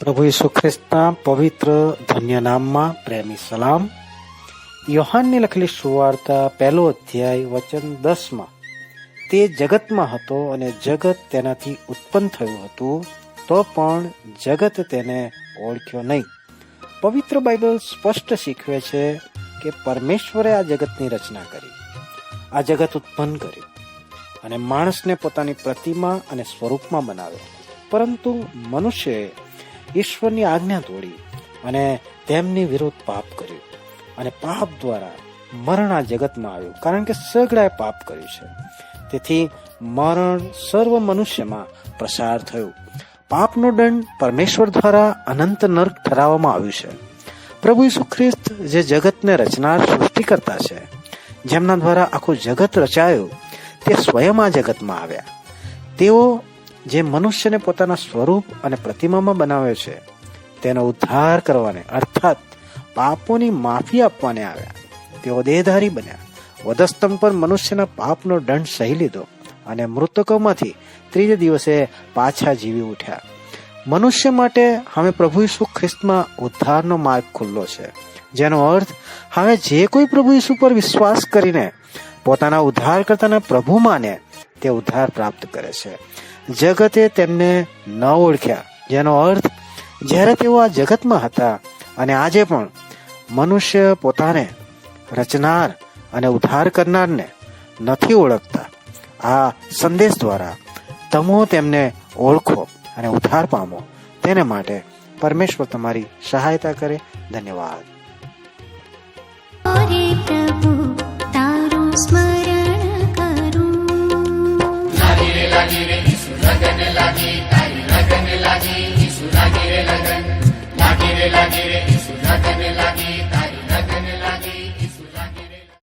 પ્રભુ ઈસુ ખ્રિસ્તના પવિત્ર ધન્ય નામમાં પ્રેમી સલામ. યોહાનની લખેલી સુવાર્તા પહેલો અધ્યાય વચન દસમાં. તે જગતમાં હતો અને જગત તેનાથી ઉત્પન્ન થયું હતું, તો પણ જગત તેને ઓળખ્યો નહીં. પવિત્ર બાઇબલ સ્પષ્ટ શીખવે છે કે પરમેશ્વરે આ જગતની રચના કરી. આ જગત ઉત્પન્ન કર્યું અને માણસને પોતાની પ્રતિમા અને સ્વરૂપમાં બનાવ્યો. પરંતુ મનુષ્યએ ઈશ્વરની આજ્ઞા તોડી અને તેમની વિરુદ્ધ પાપ કર્યું અને પાપ દ્વારા મરણ આ જગતમાં આવ્યું. કારણ કે સગડાએ પાપ કર્યું છે. તેથી મરણ સર્વ મનુષ્યમાં પ્રસાર થયું. પાપનો દંડ પરમેશ્વર દ્વારા અનંત નર્ક ઠરાવવામાં આવ્યું છે. પ્રભુ ઈસુ ખ્રિસ્ત જે જગતને રચનાર સૃષ્ટિકર્તા છે, જેમના દ્વારા આખું જગત રચાયું, તે સ્વયં આ જગતમાં આવ્યા. તેઓ જે મનુષ્યને પોતાના સ્વરૂપ અને પ્રતિમામાં બનાવ્યો છે, તેનો ઉદ્ધાર કરવાને, અર્થાત પાપોની માફી આપવાને આવ્યા. તેઓ દેહધારી બન્યા. વધસ્તંભ પર મનુષ્યના પાપનો દંડ સહી લીધો અને મૃતકોમાંથી ત્રીજે દિવસે પાછા જીવી ઉઠ્યા. મનુષ્ય માટે હવે પ્રભુ ઈસુ ખ્રિસ્તમાં ઉદ્ધારનો માર્ગ ખુલ્લો છે. જેનો અર્થ, હવે જે કોઈ પ્રભુ ઈસુ પર વિશ્વાસ કરીને પોતાના ઉદ્ધારકર્તાના પ્રભુ માને, તે ઉદ્ધાર પ્રાપ્ત કરે છે. જગતે તેમને ન ઓળખ્યા. જેનો અર્થ, જ્યારે તેઓ આ જગતમાં હતા અને આજે પણ મનુષ્ય પોતાને રચનાર અને ઉદ્ધાર કરનારને નથી ઓળખતા, આ સંદેશ દ્વારા તમો તેમને ઓળખો અને ઉદ્ધાર પામો. તેને માટે પરમેશ્વર તમારી સહાયતા કરે. ધન્યવાદ. लगन लागे लगन लागे येशू लागे रे लगन लागे रे